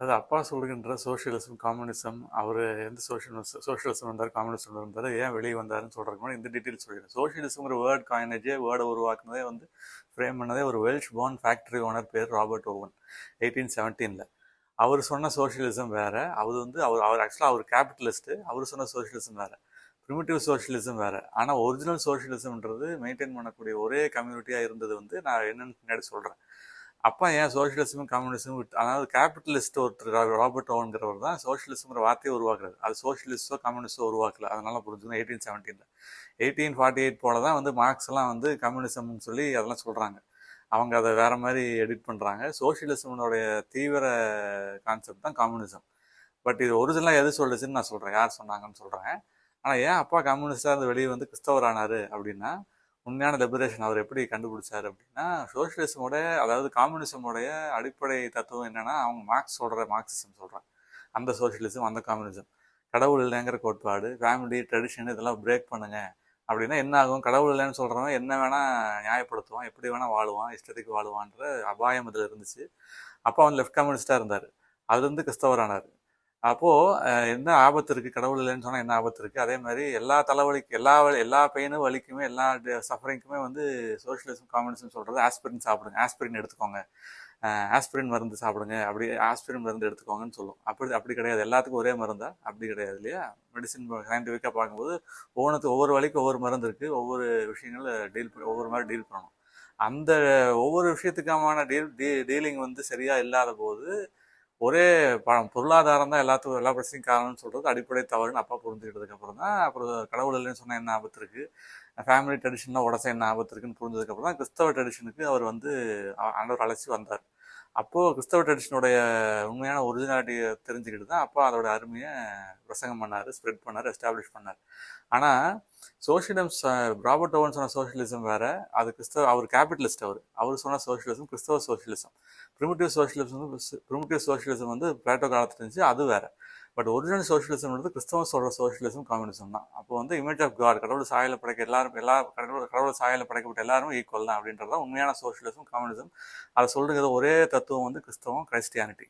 அது அப்பா சொல்கின்ற சோஷியலிசம் கம்யூனிசம் அவர் எந்த சோஷியல் சோஷியலிசம் வந்தார் கம்யூனிசம் வந்தார் ஏன் வெளியே வந்தாருன்னு சொல்கிறதுக்கு முன்னாடி இந்த டீட்டெயில்ஸ் சொல்லிடுறேன் சோஷியலிசம்ங்கிற வேர்ட் காயினேஜே வேர்டை உருவாக்குனதே வந்து ஃப்ரேம் பண்ணதே ஒரு வெல்ஷ் பார்ன் ஃபேக்டரி ஓனர் பேர் ராபர்ட் ஓவன் எயிட்டீன் செவன்டீனில் அவர் சொன்ன சோஷியலிசம் வேறு அவர் வந்து அவர் அவர் ஆக்சுவலாக அவர் கேபிட்டலிஸ்ட்டு அவர் சொன்ன சோஷியலிசம் வேறு. ப்ரிமிட்டிவ் சோஷியலிசம் வேறு. ஆனால் ஒரிஜினல் சோஷியலிசம்ன்றது மெயின்டைன் பண்ணக்கூடிய ஒரே கம்யூனிட்டியாக இருந்தது வந்து நான் என்னென்னு பின்னாடி சொல்கிறேன் அப்பா ஏன் சோஷியலிசமும் கம்யூனிசமும் விட்டு அதாவது கேபிட்டலிஸ்ட் ஒருத்தர் ராபர்ட் ஓவன்கிறவர் தான் சோஷியலிசம்ங்கிற வார்த்தையை உருவாக்குறது அது சோஷியலிஸ்டோ கம்யூனிஸ்டோ உருவாக்கல. அதனால புரிஞ்சுக்கணும். எயிட்டீன் செவன்டீனில் எயிட்டீன் ஃபார்ட்டி எயிட் போல தான் வந்து மார்க்ஸ் எல்லாம் வந்து கம்யூனிசம்னு சொல்லி அதெல்லாம் சொல்கிறாங்க அவங்க அதை வேற மாதிரி எடிட் பண்ணுறாங்க சோஷியலிசம்னுடைய தீவிர கான்செப்ட் தான் கம்யூனிசம் பட் இது ஒரிஜினலாக எது சொல்லுச்சுன்னு நான் சொல்கிறேன் யார் சொன்னாங்கன்னு சொல்கிறேன் ஆனால் ஏன் அப்பா கம்யூனிஸ்டாக இருந்து வெளியே வந்து கிறிஸ்தவர் ஆனார் அப்படின்னா உண்மையான லிபரேஷன் அவர் எப்படி கண்டுபிடிச்சாரு அப்படின்னா சோஷியலிசமோட அதாவது காம்யூனிசமோடைய அடிப்படை தத்துவம் என்னென்னா அவங்க மார்க்ஸ் சொல்கிற மார்க்சிசம் சொல்கிறாங்க அந்த சோஷியலிசம் அந்த காம்யூனிசம் கடவுள் இல்லைங்கிற கோட்பாடு ஃபேமிலி ட்ரெடிஷன் இதெல்லாம் பிரேக் பண்ணுங்க. அப்படின்னா என்ன ஆகும்? கடவுள் இல்லைன்னு சொல்கிறவன் என்ன வேணால் நியாயப்படுத்துவான் எப்படி வேணால் வாழுவான் இஷ்டத்துக்கு வாழுவான்ற அபாயம் இதில் இருந்துச்சு. அப்போ அவன் லெஃப்ட் கம்யூனிஸ்டாக இருந்தார். அதுலேருந்து கிறிஸ்தவரானார். அப்போது என்ன ஆபத்து இருக்குது கடவுள் இல்லைன்னு சொன்னால் என்ன ஆபத்து இருக்குது அதே மாதிரி எல்லா தலைவலிக்கு எல்லா வலி- எல்லா பெயினும் வலிக்குமே எல்லா சஃபரிங்க்குமே வந்து சோஷியலிசம் காமனிசம் சொல்கிறது ஆஸ்பிரின் சாப்பிடுங்க. ஆஸ்பிரின் எடுத்துக்கோங்க. ஆஸ்பிரின் மருந்து சாப்பிடுங்க. அப்படி ஆஸ்பிரின் மருந்து எடுத்துக்கோங்கன்னு சொல்லும். அப்படி அப்படி கிடையாது. எல்லாத்துக்கும் ஒரே மருந்தா? அப்படி கிடையாது இல்லையா? மெடிசின் சயின்டிஃபிக்காக பார்க்கும்போது ஒவ்வொன்றுக்கு ஒவ்வொரு வழிக்கும் ஒவ்வொரு மருந்து இருக்குது ஒவ்வொரு விஷயங்களை டீல் ஒவ்வொரு மாதிரி டீல் பண்ணணும். அந்த ஒவ்வொரு விஷயத்துக்கான டீல் டீ டீலிங் வந்து சரியாக இல்லாத போது ஒரே ப- பொருளாதாரம் தான் எல்லாத்துக்கும் எல்லா பிரச்சனையும் காரணம்னு சொல்கிறது அடிப்படை தவறுன்னு அப்பா புரிஞ்சுக்கிட்டதுக்கு அப்புறம் தான் அப்புறம் கடவுள் இல்லைன்னு சொன்னால் என்ன ஆபத்து இருக்குது ஃபேமிலி ட்ரெடிஷன்லாம் உடச்ச என்ன ஆபத்து இருக்குன்னு புரிஞ்சதுக்கப்புறம் தான் கிறிஸ்தவ ட்ரெடிஷனுக்கு அவர் வந்து ஆண்டவர் அழைச்சி வந்தார். அப்போ கிறிஸ்தவ ட்ரெடிஷனுடைய உண்மையான ஒரிஜினாலிட்டியை தெரிஞ்சுக்கிட்டு தான் அப்போ அதோட அருமையை பிரசங்கம் பண்ணார் ஸ்ப்ரெட் பண்ணார் எஸ்டாப்ளிஷ் பண்ணார். ஆனால் சோஷியலிசம் ராபர்ட் ஓவன் சொன்ன சோஷியலிசம் வேற அது கிறிஸ்தவ அவர் கேபிட்டலிஸ்ட் அவர். அவர் சொன்ன சோஷியலிசம் கிறிஸ்தவ socialism primitive socialism primitive socialism வந்து பிளாட்டோ காலத்துல இருந்துச்சு அது வேற. பட் ஒரிஜினல் சோஷியலிசம்ன்றது கிறிஸ்தவ சோஷியலிசம் கம்யூனிசம் தான். அப்போ வந்து இமேஜ் ஆஃப் காட் கடவுள் சாயல படைக்க எல்லாரும் எல்லா கடவுள் கடவுள் சாயல படைக்கப்பட்ட எல்லாரும் ஈக்குவல் தான் அப்படின்றது உண்மையான சோஷியலிசம் கம்யூனிசம் அதை சொல்றது ஒரே தத்துவம் வந்து கிறிஸ்தவம் கிறிஸ்டியானிட்டி